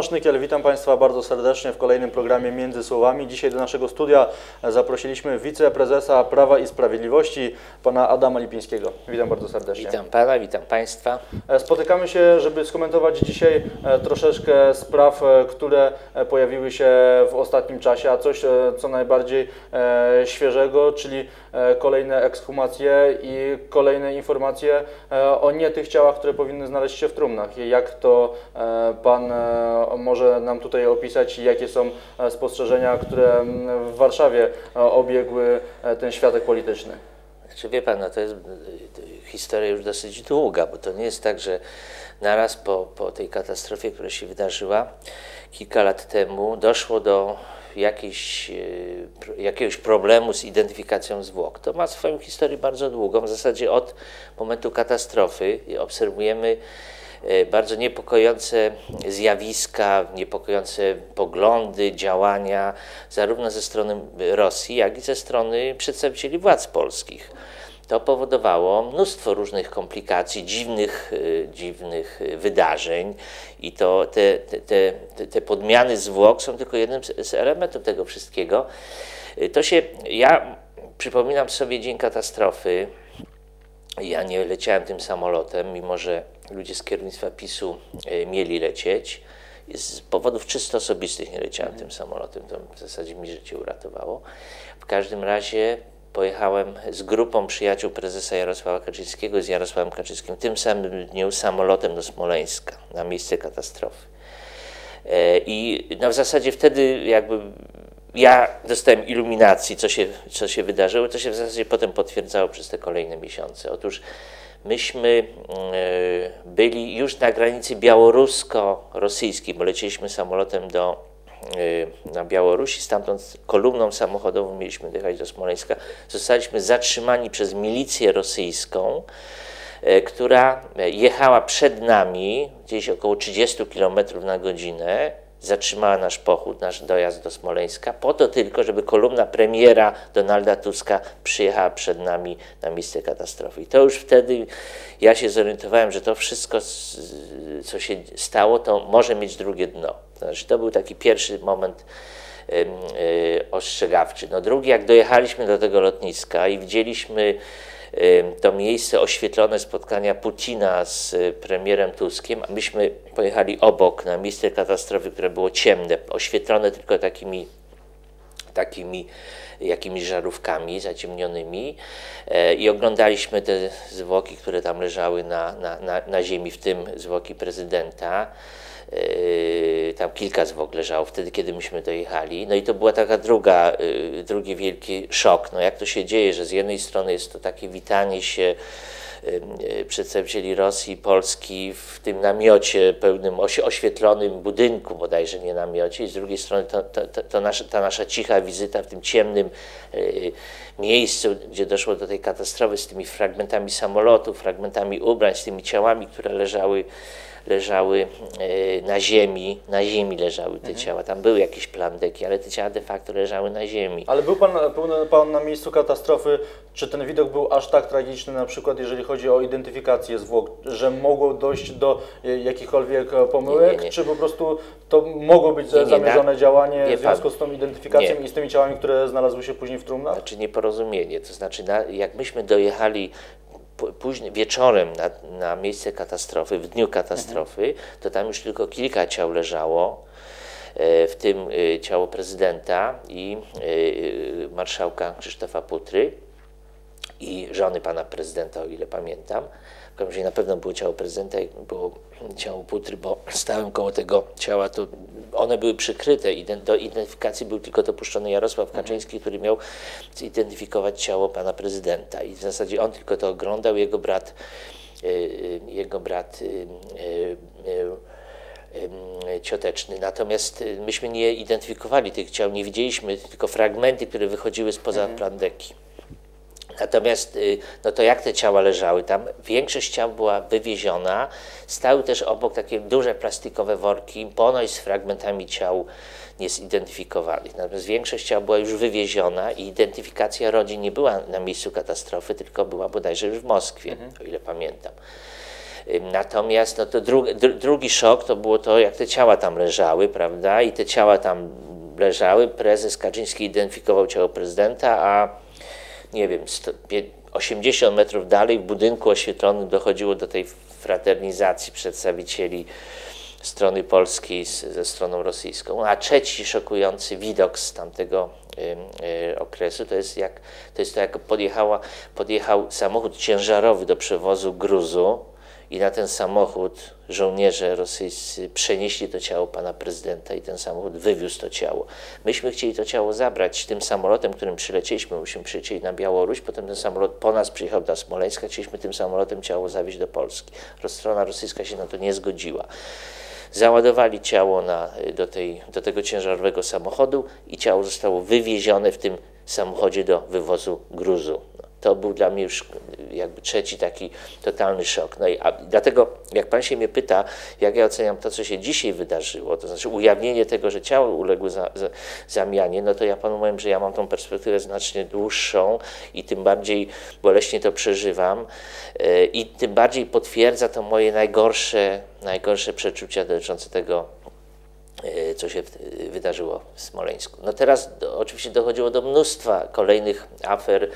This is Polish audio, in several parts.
Tomasz Nykiel, witam Państwa bardzo serdecznie w kolejnym programie Między Słowami. Dzisiaj do naszego studia zaprosiliśmy wiceprezesa Prawa i Sprawiedliwości, pana Adama Lipińskiego. Witam bardzo serdecznie. Witam Pana, witam Państwa. E, Spotykamy się, żeby skomentować dzisiaj e, troszeczkę spraw, e, które pojawiły się w ostatnim czasie, a coś co najbardziej świeżego, czyli kolejne ekshumacje i kolejne informacje o nie tych ciałach, które powinny znaleźć się w trumnach. Jak to Pan może nam tutaj opisać jakie są e, spostrzeżenia, które w Warszawie e, obiegły e, ten światek polityczny? Znaczy wie Pan, no to jest historia już dosyć długa, bo to nie jest tak, że naraz po, po tej katastrofie, która się wydarzyła kilka lat temu, doszło do jakiejś, jakiegoś problemu z identyfikacją zwłok. To ma swoją historię bardzo długą. W zasadzie od momentu katastrofy obserwujemy bardzo niepokojące zjawiska, niepokojące poglądy, działania, zarówno ze strony Rosji, jak i ze strony przedstawicieli władz polskich. To powodowało mnóstwo różnych komplikacji, dziwnych, e, dziwnych e, wydarzeń i to te, te, te, te- podmiany zwłok są tylko jednym z, elementów tego wszystkiego. E, To się, ja przypominam sobie dzień katastrofy, ja nie leciałem tym samolotem, mimo że ludzie z kierownictwa PiSu e, mieli lecieć. Z powodów czysto osobistych nie leciałem tym samolotem, to w zasadzie mi życie uratowało. W każdym razie pojechałem z grupą przyjaciół prezesa Jarosława Kaczyńskiego, z Jarosławem Kaczyńskim, tym samym dniu samolotem do Smoleńska, na miejsce katastrofy. E, I no w zasadzie wtedy jakby ja dostałem iluminacji, co się, co się wydarzyło, to się w zasadzie potem potwierdzało przez te kolejne miesiące. Otóż myśmy e, byli już na granicy białorusko-rosyjskiej, bo leciliśmy samolotem do, e, na Białorusi, stamtąd kolumną samochodową mieliśmy dojechać do Smoleńska. Zostaliśmy zatrzymani przez milicję rosyjską, e, która jechała przed nami, gdzieś około 30 km na godzinę, zatrzymała nasz pochód, nasz dojazd do Smoleńska, po to tylko, żeby kolumna premiera Donalda Tuska przyjechała przed nami na miejsce katastrofy. I to już wtedy ja się zorientowałem, że to wszystko, co się stało, to może mieć drugie dno. To znaczy, to był taki pierwszy moment y, ostrzegawczy. No drugi, jak dojechaliśmy do tego lotniska i widzieliśmy to miejsce oświetlone spotkania Putina z y, premierem Tuskiem, myśmy pojechali obok na miejsce katastrofy, które było ciemne, oświetlone tylko takimi takimi jakimiś żarówkami zaciemnionymi e, i oglądaliśmy te zwłoki, które tam leżały na, na, na, na ziemi, w tym zwłoki prezydenta. E, Tam kilka zwłok leżało wtedy, kiedy myśmy dojechali. No i to była taka druga, e, drugi wielki szok. No jak to się dzieje, że z jednej strony jest to takie witanie się e, przedstawicieli Rosji i Polski w tym namiocie pełnym oświetlonym budynku, bodajże nie namiocie, i z drugiej strony to, to, to, nasza, ta nasza cicha wizyta w tym ciemnym miejscu, gdzie doszło do tej katastrofy z tymi fragmentami samolotu, fragmentami ubrań, z tymi ciałami, które leżały leżały e, na ziemi, na ziemi leżały te ciała. Tam były jakieś plandeki, ale te ciała de facto leżały na ziemi. Ale był pan, był pan na miejscu katastrofy. Czy ten widok był aż tak tragiczny, na przykład jeżeli chodzi o identyfikację zwłok, że mogło dojść do e, jakichkolwiek e, pomyłek, Nie, nie, nie. czy po prostu to mogło być zamierzone na- działanie nie, w związku pan- z tą identyfikacją i z tymi ciałami, które znalazły się później w trumnach? Znaczy nieporozumienie, to znaczy na, jak myśmy dojechali później wieczorem na, na miejsce katastrofy, w dniu katastrofy, to tam już tylko kilka ciał leżało, e, w tym e, ciało prezydenta i e, marszałka Krzysztofa Putry i żony pana prezydenta, o ile pamiętam. Każdym razie na pewno było ciało prezydenta i było ciało Putry, bo stałem koło tego ciała, to one były przykryte. Do identyfikacji był tylko dopuszczony Jarosław Kaczyński, który miał zidentyfikować ciało pana prezydenta i w zasadzie on tylko to oglądał, jego brat, y, y, jego brat y, cioteczny. Natomiast myśmy nie identyfikowali tych ciał, nie widzieliśmy tylko fragmenty, które wychodziły spoza plandeki. Natomiast, y, no to jak te ciała leżały tam? Większość ciał była wywieziona. Stały też obok takie duże plastikowe worki, ponoć z fragmentami ciał niezidentyfikowanych. Natomiast większość ciał była już wywieziona i identyfikacja rodzin nie była na miejscu katastrofy, tylko była bodajże już w Moskwie, o ile pamiętam. Natomiast no to dru, drugi szok to było to, jak te ciała tam leżały, prawda? I te ciała tam leżały. Prezes Kaczyński identyfikował ciało prezydenta, a nie wiem, 100, 80 metrów dalej w budynku oświetlonym dochodziło do tej fraternizacji przedstawicieli strony polskiej ze stroną rosyjską. A trzeci szokujący widok z tamtego y, okresu to jest, jak, to jest to, jak podjechała, podjechał samochód ciężarowy do przewozu gruzu i na ten samochód żołnierze rosyjscy przenieśli to ciało pana prezydenta i ten samochód wywiózł to ciało. Myśmy chcieli to ciało zabrać tym samolotem, którym przylecieliśmy, myśmy przylecieli na Białoruś, potem ten samolot po nas przyjechał do Smoleńska, chcieliśmy tym samolotem ciało zawieźć do Polski. Strona rosyjska się na to nie zgodziła. Załadowali ciało na, do, tej, do tego ciężarowego samochodu i ciało zostało wywiezione w tym samochodzie do wywozu gruzu. To był dla mnie już jakby trzeci taki totalny szok. No i a, dlatego, jak Pan się mnie pyta, jak ja oceniam to, co się dzisiaj wydarzyło, to znaczy ujawnienie tego, że ciało uległo za, za, zamianie, no to ja Panu powiem, że ja mam tą perspektywę znacznie dłuższą i tym bardziej boleśnie to przeżywam yy, i tym bardziej potwierdza to moje najgorsze, najgorsze przeczucia dotyczące tego, e, co się wydarzyło w Smoleńsku. No teraz do, oczywiście dochodziło do mnóstwa kolejnych afer,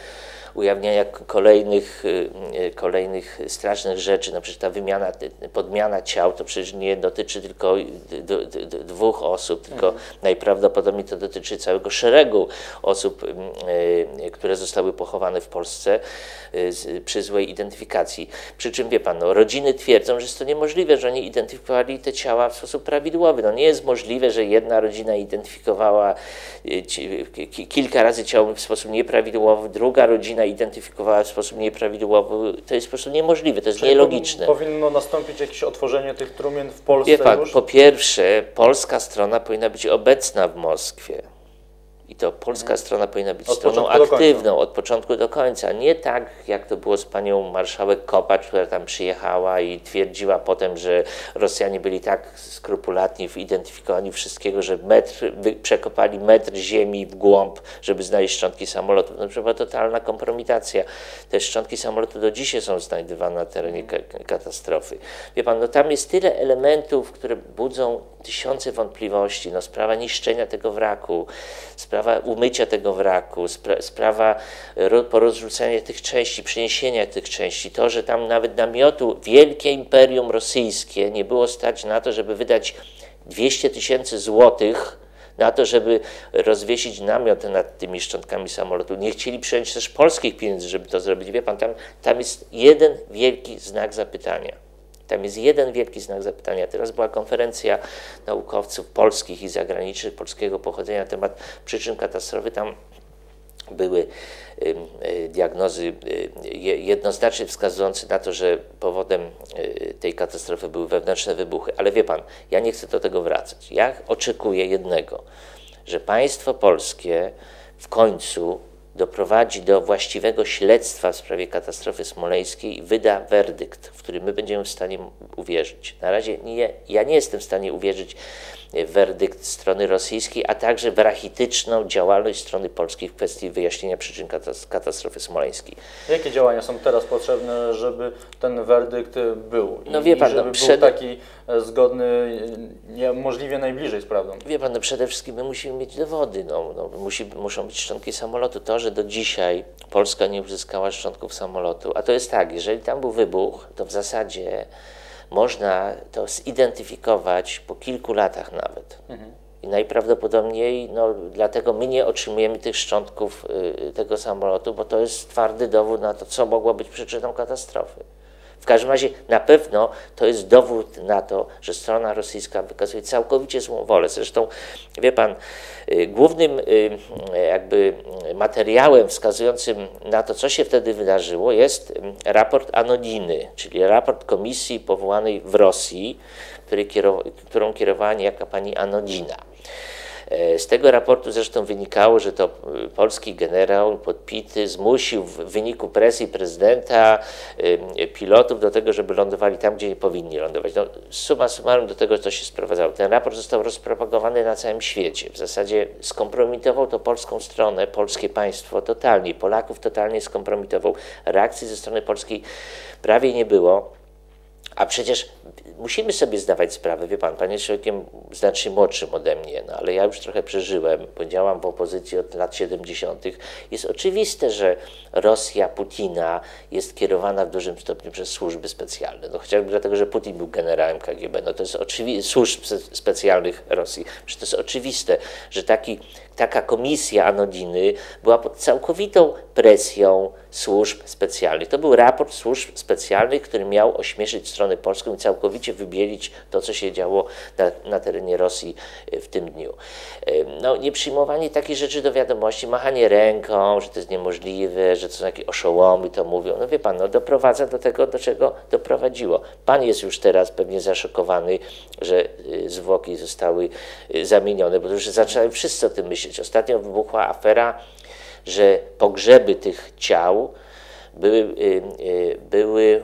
ujawniania kolejnych, y, y, kolejnych strasznych rzeczy, na przykład ta wymiana, podmiana ciał, to przecież nie dotyczy tylko dwóch osób, tylko mhm. najprawdopodobniej to dotyczy całego szeregu osób, y, które zostały pochowane w Polsce przy złej identyfikacji. Przy czym wie pan, no, rodziny twierdzą, że jest to niemożliwe, że oni identyfikowali te ciała w sposób prawidłowy. No nie jest możliwe, że jedna rodzina identyfikowała kilka razy ciało w sposób nieprawidłowy, druga rodzina identyfikowała w sposób nieprawidłowy, to jest po prostu niemożliwe, to jest Czyli nielogiczne. Powinno nastąpić jakieś otworzenie tych trumien w Polsce Wie pan, już? po pierwsze, polska strona powinna być obecna w Moskwie. I to polska mhm. strona powinna być od stroną aktywną od początku do końca. Nie tak, jak to było z panią marszałek Kopacz, która tam przyjechała i twierdziła potem, że Rosjanie byli tak skrupulatni w identyfikowaniu wszystkiego, że metr, przekopali metr ziemi w głąb, żeby znaleźć szczątki samolotu. No, to była totalna kompromitacja. Te szczątki samolotu do dzisiaj są znajdywane na terenie katastrofy. Wie pan, no tam jest tyle elementów, które budzą tysiące wątpliwości. No, sprawa niszczenia tego wraku, sprawa umycia tego wraku, spra sprawa porozrzucenia tych części, przeniesienia tych części, to, że tam nawet namiotu wielkie imperium rosyjskie nie było stać na to, żeby wydać 200 tysięcy złotych na to, żeby rozwiesić namiot nad tymi szczątkami samolotu. Nie chcieli przyjąć też polskich pieniędzy, żeby to zrobić. Wie pan, tam, tam jest jeden wielki znak zapytania. Tam jest jeden wielki znak zapytania. Teraz była konferencja naukowców polskich i zagranicznych, polskiego pochodzenia na temat przyczyn katastrofy. Tam były y, diagnozy y, jednoznacznie wskazujące na to, że powodem y, tej katastrofy były wewnętrzne wybuchy. Ale wie pan, ja nie chcę do tego wracać. Ja oczekuję jednego, że państwo polskie w końcu doprowadzi do właściwego śledztwa w sprawie katastrofy smoleńskiej i wyda werdykt, w który my będziemy w stanie uwierzyć. Na razie nie, ja nie jestem w stanie uwierzyć werdykt strony rosyjskiej, a także w rachityczną działalność strony polskiej w kwestii wyjaśnienia przyczyn katastrofy smoleńskiej. Jakie działania są teraz potrzebne, żeby ten werdykt był? I, no wie pan, i żeby no, przed... był taki e, zgodny nie, możliwie najbliżej z prawdą? Wie pan, no przede wszystkim my musimy mieć dowody. No, no, musi, muszą być szczątki samolotu. To, że do dzisiaj Polska nie uzyskała szczątków samolotu, a to jest tak, jeżeli tam był wybuch, to w zasadzie można to zidentyfikować po kilku latach nawet. Mhm. I najprawdopodobniej no, dlatego my nie otrzymujemy tych szczątków y, tego samolotu, bo to jest twardy dowód na to, co mogło być przyczyną katastrofy. W każdym razie na pewno to jest dowód na to, że strona rosyjska wykazuje całkowicie złą wolę. Zresztą, wie pan, y, głównym y, jakby materiałem wskazującym na to, co się wtedy wydarzyło, jest y, raport Anodiny, czyli raport komisji powołanej w Rosji, który kierow którą kierowała niejaka pani Anodina. E, z tego raportu zresztą wynikało, że to e, polski generał podpity zmusił w wyniku presji prezydenta e, pilotów do tego, żeby lądowali tam, gdzie nie powinni lądować. No, suma summarum do tego to się sprowadzało. Ten raport został rozpropagowany na całym świecie. W zasadzie skompromitował to polską stronę, polskie państwo totalnie. Polaków totalnie skompromitował. Reakcji ze strony polskiej prawie nie było. A przecież musimy sobie zdawać sprawę, wie pan, pan jest człowiekiem znacznie młodszym ode mnie, no ale ja już trochę przeżyłem, bo działam w opozycji od lat 70. Jest oczywiste, że Rosja Putina jest kierowana w dużym stopniu przez służby specjalne. No chociażby dlatego, że Putin był generałem KGB, no to jest oczywiste, służb specjalnych Rosji. Przecież to jest oczywiste, że taki, taka komisja Anodiny była pod całkowitą presją służb specjalnych. To był raport służb specjalnych, który miał ośmieszyć stronę polską i całkowicie wybielić to, co się działo na, na terenie Rosji e, w tym dniu. E, no, nie przyjmowanie takich rzeczy do wiadomości, machanie ręką, że to jest niemożliwe, że to są jakieś oszołomy, to mówią. No wie pan, no doprowadza do tego, do czego doprowadziło. Pan jest już teraz pewnie zaszokowany, że e, zwłoki zostały zamienione, bo już zaczęli wszyscy o tym myśleć. Ostatnio wybuchła afera że pogrzeby tych ciał były, y, y, były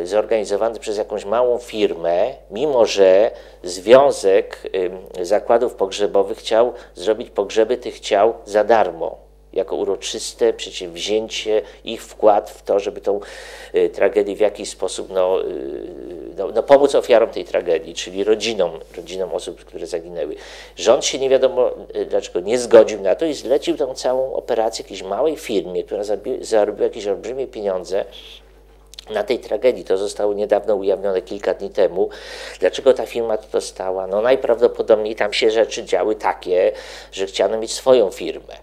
y, zorganizowane przez jakąś małą firmę, mimo że Związek Zakładów Pogrzebowych chciał zrobić pogrzeby tych ciał za darmo jako uroczyste przedsięwzięcie, ich wkład w to, żeby tą y, tragedię w jakiś sposób no, y, no, no, pomóc ofiarom tej tragedii, czyli rodzinom, rodzinom osób, które zaginęły. Rząd się nie wiadomo y, dlaczego nie zgodził na to i zlecił tą całą operację jakiejś małej firmie, która zarobiła jakieś olbrzymie pieniądze na tej tragedii. To zostało niedawno ujawnione kilka dni temu. Dlaczego ta firma to dostała? No najprawdopodobniej tam się rzeczy działy takie, że chciano mieć swoją firmę.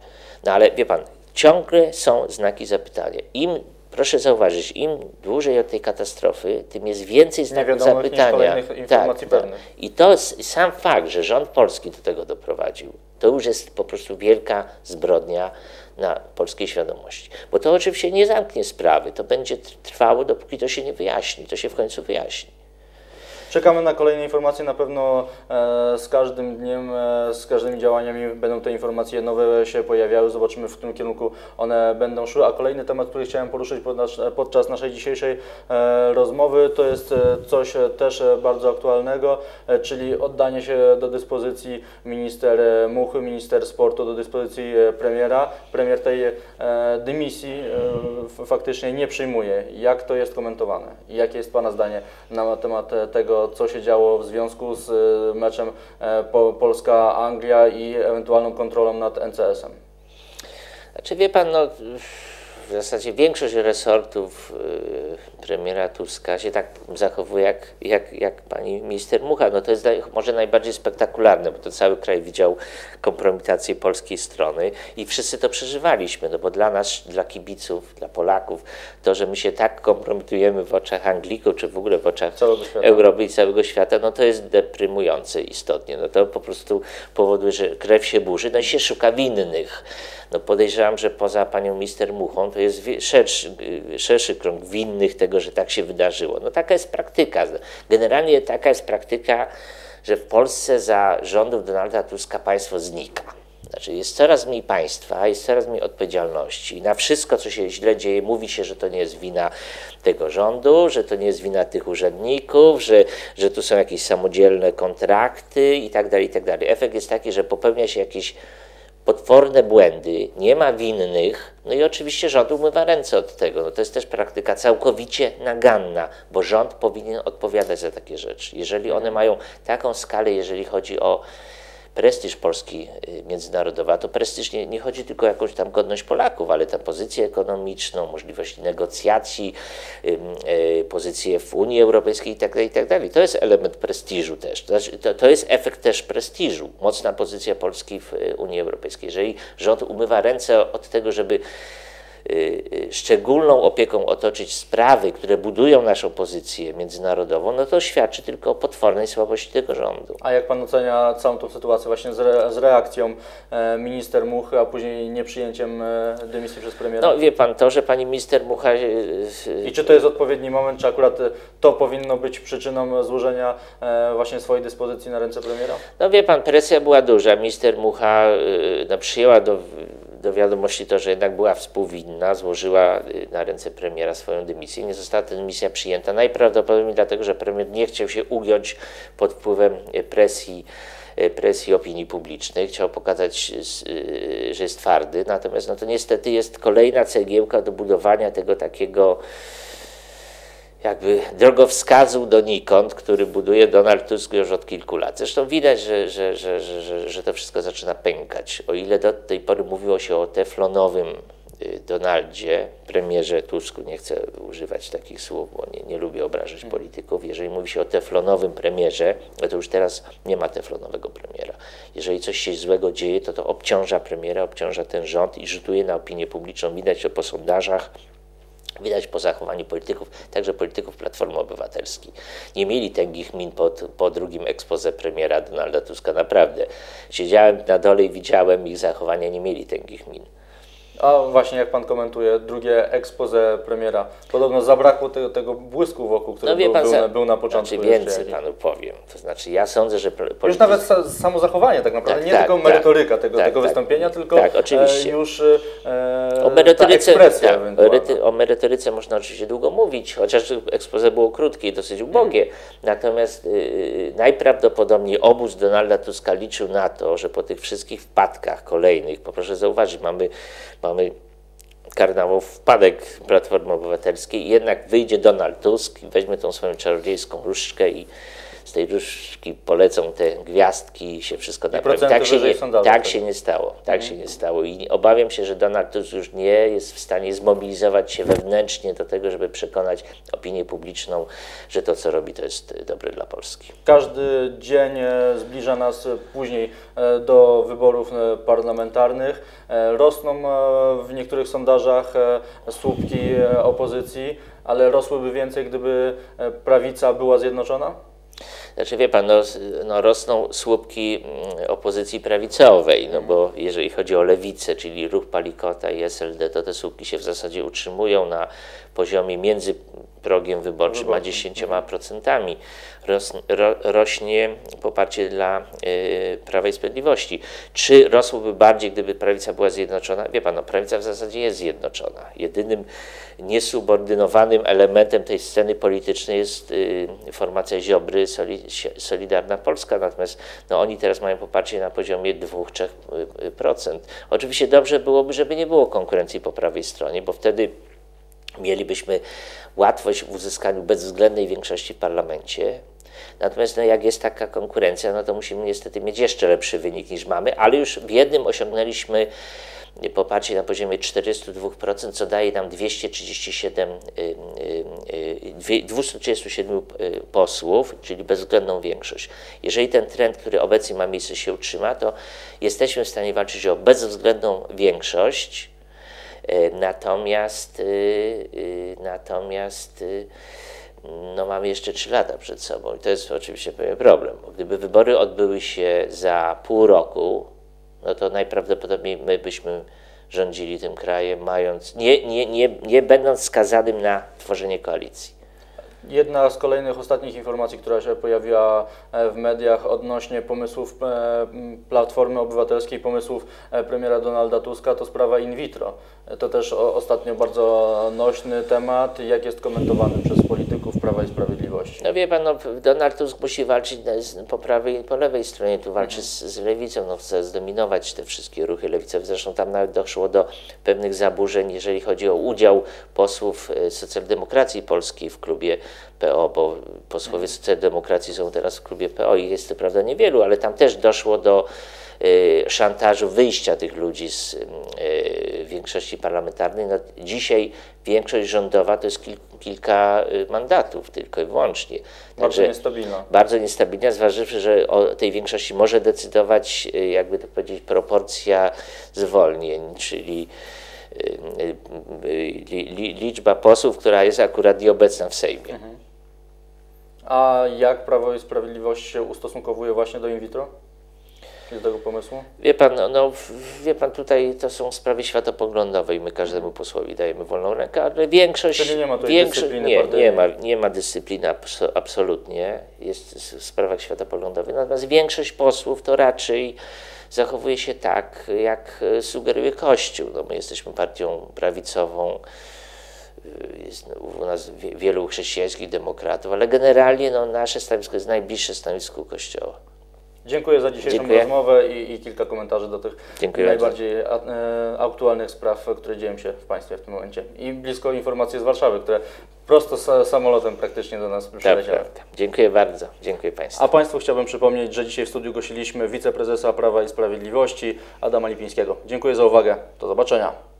No ale wie pan, ciągle są znaki zapytania. Im proszę zauważyć, im dłużej od tej katastrofy, tym jest więcej znaków zapytania. Tak, tak. I to sam fakt, że rząd polski do tego doprowadził, to już jest po prostu wielka zbrodnia na polskiej świadomości. Bo to oczywiście nie zamknie sprawy, to będzie trwało, dopóki to się nie wyjaśni, to się w końcu wyjaśni. Czekamy na kolejne informacje, na pewno e, z każdym dniem, e, z każdymi działaniami będą te informacje nowe się pojawiały, zobaczymy w którym kierunku one będą szły. A kolejny temat, który chciałem poruszyć podczas naszej dzisiejszej e, rozmowy, to jest coś też bardzo aktualnego, czyli oddanie się do dyspozycji minister Muchy, minister sportu, do dyspozycji premiera. Premier tej dymisji faktycznie nie przyjmuje. Jak to jest komentowane? Jakie jest Pana zdanie na temat tego, co się działo w związku z e, meczem e, Polska-Anglia i ewentualną kontrolą nad NCS-em? Znaczy wie pan, no w zasadzie większość resortów y, premiera Tuska się tak zachowuje jak, jak, jak pani minister Mucha. No to jest może najbardziej spektakularne, bo to cały kraj widział kompromitację polskiej strony i wszyscy to przeżywaliśmy, no bo dla nas, dla kibiców, dla Polaków, to, że my się tak kompromitujemy w oczach Anglików, czy w ogóle w oczach Europy i całego świata, no to jest deprymujące istotnie. No to po prostu powoduje, że krew się burzy, no i się szuka winnych. No podejrzewam, że poza panią minister Muchą to jest szerszy, szerszy krąg winnych tego, że tak się wydarzyło. No taka jest praktyka. Generalnie taka jest praktyka, że w Polsce za rządów Donalda Tuska państwo znika. Znaczy jest coraz mniej państwa, jest coraz mniej odpowiedzialności. Na wszystko, co się źle dzieje, mówi się, że to nie jest wina tego rządu, że to nie jest wina tych urzędników, że, że tu są jakieś samodzielne kontrakty i tak dalej, i tak. Efekt jest taki, że popełnia się jakieś potworne błędy, nie ma winnych, no i oczywiście rząd umywa ręce od tego. No to jest też praktyka całkowicie naganna, bo rząd powinien odpowiadać za takie rzeczy. Jeżeli one mają taką skalę, jeżeli chodzi o prestiż Polski y, międzynarodowa, to prestiż nie, nie, chodzi tylko o jakąś tam godność Polaków, ale tę pozycję ekonomiczną, możliwość negocjacji, y, pozycję w Unii Europejskiej itd., tak itd. Tak to jest element prestiżu też. To, znaczy, to, to jest efekt też prestiżu, mocna pozycja Polski w y, Unii Europejskiej. Jeżeli rząd umywa ręce od tego, żeby Y, y, szczególną opieką otoczyć sprawy, które budują naszą pozycję międzynarodową, no to świadczy tylko o potwornej słabości tego rządu. A jak Pan ocenia całą tą sytuację właśnie z, re, z reakcją e, minister Muchy, a później nieprzyjęciem e, dymisji przez premiera? No wie Pan, to, że Pani minister Mucha... E, I czy to jest odpowiedni moment, czy akurat to powinno być przyczyną złożenia właśnie swojej dyspozycji na ręce premiera? No wie Pan, presja była duża. Minister Mucha no, przyjęła do do wiadomości to, że jednak była współwinna, złożyła y, na ręce premiera swoją dymisję. Nie została ta dymisja przyjęta. Najprawdopodobniej dlatego, że premier nie chciał się ugiąć pod wpływem y, presji y, presji opinii publicznej, chciał pokazać, że jest twardy, natomiast no to niestety jest kolejna cegiełka do budowania tego takiego jakby drogowskazu donikąd, który buduje Donald Tusk już od kilku lat. Zresztą widać, że, że, że, że, że to wszystko zaczyna pękać. O ile do tej pory mówiło się o teflonowym Donaldzie, premierze Tusku, nie chcę używać takich słów, bo nie, nie lubię obrażać Mhm. polityków. Jeżeli mówi się o teflonowym premierze, no to już teraz nie ma teflonowego premiera. Jeżeli coś się złego dzieje, to to obciąża premiera, obciąża ten rząd i rzutuje na opinię publiczną. Widać to po sondażach, Widać po zachowaniu polityków, także polityków Platformy Obywatelskiej. Nie mieli tęgich min po, po drugim ekspoze premiera Donalda Tuska, naprawdę. Siedziałem na dole i widziałem ich zachowania, nie mieli tęgich min. A właśnie jak pan komentuje drugie expose premiera, podobno zabrakło tego, tego błysku wokół, który No był, pan, był, na, był na początku. Znaczy jeszcze więcej jakiś. panu powiem. To znaczy ja sądzę, że Już nawet sa, samo zachowanie tak naprawdę, Tak, nie tak, tylko tak. merytoryka tego, Tak, tego tak. wystąpienia, tylko Tak, oczywiście. E, już e, O merytoryce, ekspresja o merytoryce można oczywiście długo mówić, chociaż expose było krótkie i dosyć ubogie. Natomiast yy, najprawdopodobniej obóz Donalda Tuska liczył na to, że po tych wszystkich wpadkach kolejnych, bo proszę zauważyć, mamy, mamy karnawał wpadek Platformy Obywatelskiej, jednak wyjdzie Donald Tusk i weźmie tą swoją czarodziejską różdżkę i z tej różdżki polecą te gwiazdki i się wszystko naprawi. Tak się, nie, tak wtedy. się nie stało. Tak się nie stało i obawiam się, że Donald Tusk już nie jest w stanie zmobilizować się wewnętrznie do tego, żeby przekonać opinię publiczną, że to, co robi, to jest e, dobre dla Polski. Każdy dzień e, zbliża nas e, później e, do wyborów parlamentarnych. Rosną w niektórych sondażach słupki opozycji, ale rosłyby więcej, gdyby prawica była zjednoczona? Znaczy wie pan, no, no rosną słupki mm, opozycji prawicowej, no bo jeżeli chodzi o lewicę, czyli ruch Palikota i SLD, to te słupki się w zasadzie utrzymują na poziomie między progiem wyborczym a 10%. Ros, ro, rośnie poparcie dla y, Prawa i Sprawiedliwości. Czy rosłoby bardziej, gdyby prawica była zjednoczona? Wie pan, no, prawica w zasadzie jest zjednoczona. Jedynym niesubordynowanym elementem tej sceny politycznej jest y, formacja Ziobry, Soli, Solidarna Polska, natomiast no, oni teraz mają poparcie na poziomie 2-3%. Oczywiście dobrze byłoby, żeby nie było konkurencji po prawej stronie, bo wtedy mielibyśmy łatwość w uzyskaniu bezwzględnej większości w parlamencie. Natomiast no, jak jest taka konkurencja, no to musimy niestety mieć jeszcze lepszy wynik niż mamy, ale już w jednym osiągnęliśmy poparcie na poziomie 42%, co daje nam 237, y, y, y, 237 y, posłów, czyli bezwzględną większość. Jeżeli ten trend, który obecnie ma miejsce, się utrzyma, to jesteśmy w stanie walczyć o bezwzględną większość, Natomiast, y, y, natomiast no mamy jeszcze 3 lata przed sobą i to jest oczywiście pewien problem. Gdyby wybory odbyły się za pół roku, no to najprawdopodobniej my byśmy rządzili tym krajem, mając, nie, nie, nie, nie będąc skazanym na tworzenie koalicji. Jedna z kolejnych ostatnich informacji, która się pojawiła e, w mediach odnośnie pomysłów e, Platformy Obywatelskiej, pomysłów e, premiera Donalda Tuska, to sprawa in vitro. To też ostatnio bardzo nośny temat. Jak jest komentowany przez polityków Prawa i Sprawiedliwości? No wie pan, no, Donald Tusk musi walczyć po prawej i po lewej stronie, tu walczy z, z lewicą, no, chce zdominować te wszystkie ruchy lewicowe. Zresztą tam nawet doszło do pewnych zaburzeń, jeżeli chodzi o udział posłów e, socjaldemokracji polskiej w klubie PO, bo posłowie socjaldemokracji są teraz w klubie PO i jest to prawda niewielu, ale tam też doszło do szantażu wyjścia tych ludzi z e, większości parlamentarnej. No, dzisiaj większość rządowa to jest kil, kilka mandatów tylko i wyłącznie. Bardzo niestabilna. Bardzo niestabilna, zważywszy, że o tej większości może decydować, jakby to powiedzieć, proporcja zwolnień, czyli li, li, liczba posłów, która jest akurat nieobecna w Sejmie. A jak Prawo i Sprawiedliwość się ustosunkowuje właśnie do in vitro? Do tego pomysłu? Wie pan, no, no, wie pan, tutaj to są sprawy światopoglądowe i my każdemu posłowi dajemy wolną rękę, ale większość... Czyli nie ma tutaj większość dyscypliny nie, nie ma, nie ma dyscypliny abso- absolutnie, jest w sprawach światopoglądowych, natomiast większość posłów to raczej zachowuje się tak, jak e, sugeruje Kościół. No, my jesteśmy partią prawicową, y, jest u nas wie- wielu chrześcijańskich demokratów, ale generalnie no, nasze stanowisko jest najbliższe stanowisku Kościoła. Dziękuję za dzisiejszą Dziękuję. rozmowę i, i kilka komentarzy do tych Dziękuję najbardziej a, e, aktualnych spraw, które dzieją się w państwie w tym momencie. I blisko informacje z Warszawy, które prosto z samolotem praktycznie do nas przyleciały. Dziękuję bardzo. Dziękuję Państwu. A Państwu chciałbym przypomnieć, że dzisiaj w studiu gościliśmy wiceprezesa Prawa i Sprawiedliwości Adama Lipińskiego. Dziękuję za uwagę. Do zobaczenia.